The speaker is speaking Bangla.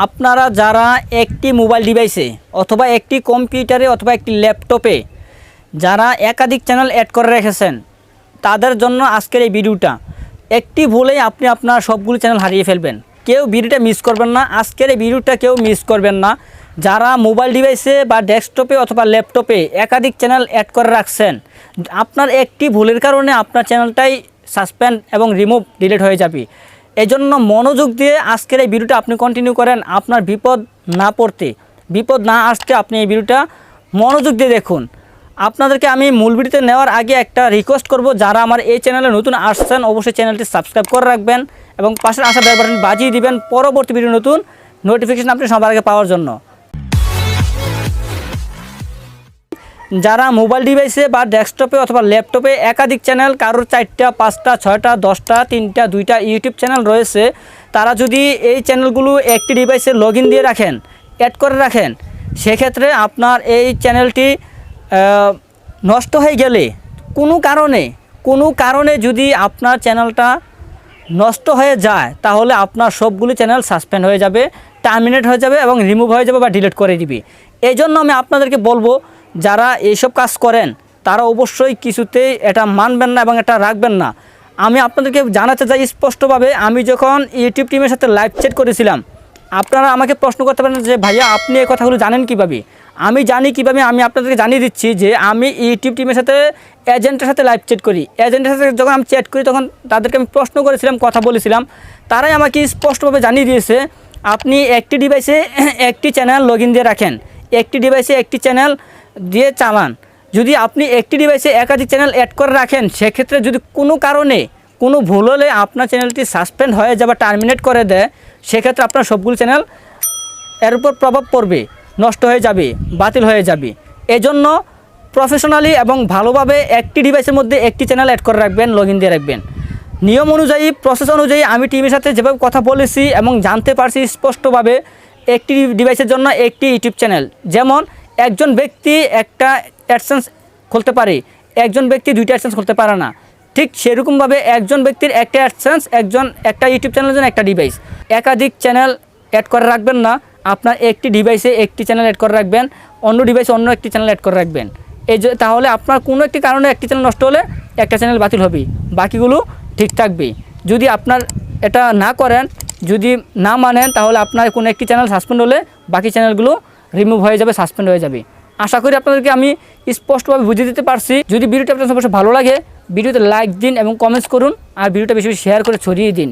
আপনারা যারা একটি মোবাইল ডিভাইসে অথবা একটি কম্পিউটারে অথবা একটি ল্যাপটপে যারা একাধিক চ্যানেল অ্যাড করে রেখেছেন, তাদের জন্য আজকের এই ভিডিওটা। একটি ভুলেই আপনি আপনার সবগুলো চ্যানেল হারিয়ে ফেলবেন। কেউ ভিডিওটা মিস করবেন না, আজকের এই ভিডিওটা কেউ মিস করবেন না। যারা মোবাইল ডিভাইসে বা ডেস্কটপে অথবা ল্যাপটপে একাধিক চ্যানেল অ্যাড করে রাখছেন, আপনার একটি ভুলের কারণে আপনার চ্যানেলটাই সাসপেন্ড এবং রিমুভ, ডিলিট হয়ে যাবে। এজন্য মনোযোগ দিয়ে আজকের এই ভিডিওটা আপনি কন্টিনিউ করেন। আপনার বিপদ না পড়তে। বিপদ না আসতে আপনি এই ভিডিওটা মনোযোগ দিয়ে দেখুন। আপনাদেরকে আমি মূল ভিডিওতে নেওয়ার আগে একটা রিকোয়েস্ট করব। যারা আমার এই চ্যানেলে নতুন আসছেন, অবশ্যই চ্যানেলটি সাবস্ক্রাইব করে রাখবেন এবং পাশের আসা বেল বাজিয়ে দিবেন। পরবর্তী ভিডিও নতুন নোটিফিকেশান আপনি সবার আগে পাওয়ার জন্য। যারা মোবাইল ডিভাইসে বা ডেস্কটপে অথবা ল্যাপটপে একাধিক চ্যানেল, কারোর চারটা, পাঁচটা, ছয়টা, দশটা, তিনটা, দুইটা ইউটিউব চ্যানেল রয়েছে, তারা যদি এই চ্যানেলগুলো একটি ডিভাইসে লগ দিয়ে রাখেন, অ্যাড করে রাখেন, সেক্ষেত্রে আপনার এই চ্যানেলটি নষ্ট হয়ে গেলে কোনো কারণে কোনো কারণে যদি আপনার চ্যানেলটা নষ্ট হয়ে যায়, তাহলে আপনার সবগুলি চ্যানেল সাসপেন্ড হয়ে যাবে, টার্মিনেট হয়ে যাবে এবং রিমুভ হয়ে যাবে বা ডিলিট করে দিবে। এই জন্য আমি আপনাদেরকে বলব যারা এইসব কাজ করেন, তারা অবশ্যই কিছুতেই এটা মানবেন না এবং এটা রাখবেন না। আমি আপনাদেরকে জানাতে চাই স্পষ্টভাবে, আমি যখন ইউটিউব টিমের সাথে লাইভ চ্যাট করেছিলাম, আপনারা আমাকে প্রশ্ন করতে পারেন যে, ভাইয়া, আপনি এই কথাগুলো জানেন কীভাবে? আমি জানি কীভাবে, আমি আপনাদেরকে জানিয়ে দিচ্ছি যে, আমি ইউটিউব টিমের সাথে এজেন্টের সাথে লাইভ চ্যাট করি। এজেন্টের সাথে যখন আমি চ্যাট করি, তখন তাদেরকে আমি প্রশ্ন করেছিলাম, কথা বলেছিলাম। তারাই আমাকে স্পষ্টভাবে জানিয়ে দিয়েছে, আপনি একটি ডিভাইসে একটি চ্যানেল লগ দিয়ে রাখেন। একটি ডিভাইসে একটি চ্যানেল দিয়ে চালান। যদি আপনি একটি ডিভাইসে একাধিক চ্যানেল অ্যাড করে রাখেন, সেক্ষেত্রে যদি কোনো কারণে কোনো ভুল হলে আপনার চ্যানেলটি সাসপেন্ড হয়ে যাবে টার্মিনেট করে দেয়, সেক্ষেত্রে আপনার সবগুলো চ্যানেল এর উপর প্রভাব পড়বে, নষ্ট হয়ে যাবে, বাতিল হয়ে যাবে। এজন্য প্রফেশনালি এবং ভালোভাবে একটি ডিভাইসের মধ্যে একটি চ্যানেল অ্যাড করে রাখবেন লগ দিয়ে রাখবেন। নিয়ম অনুযায়ী প্রসেস অনুযায়ী আমি টিমের সাথে যেভাবে কথা বলেছি এবং জানতে পারছি স্পষ্টভাবে, একটি ডিভাইসের জন্য একটি ইউটিউব চ্যানেল যেমন একজন ব্যক্তি একটা অ্যাডসেন্স খুলতে পারে, একজন ব্যক্তি দুইটা অ্যাডসেন্স খুলতে পারে না। ঠিক সেরকমভাবে একজন ব্যক্তির একটা অ্যাডসেন্স, একজন, একটা ইউটিউব চ্যানেলের জন্য একটা ডিভাইস একাধিক চ্যানেল অ্যাড করে রাখবেন না, আপনার একটি ডিভাইসে একটি চ্যানেল অ্যাড করে রাখবেন, অন্য ডিভাইসে অন্য একটি চ্যানেল অ্যাড করে রাখবেন। এই যে, তাহলে আপনার কোনো একটি কারণে একটি চ্যানেল নষ্ট হলে একটা চ্যানেল বাতিল হবে, বাকিগুলো ঠিক থাকবে। যদি আপনার এটা না করেন, যদি না মানেন, তাহলে আপনার কোনো একটি চ্যানেল সাসপেন্ড হলে বাকি চ্যানেলগুলো রিমুভ হয়ে যাবে সাসপেন্ড হয়ে যাবে। আশা করি আপনাদেরকে আমি স্পষ্টভাবে বুঝিয়ে দিতে পারছি। যদি ভিডিওটা আপনার সবসময় ভালো লাগে, ভিডিওতে লাইক দিন এবং কমেন্টস করুন, আর ভিডিওটা বেশি বেশি শেয়ার করে ছড়িয়ে দিন।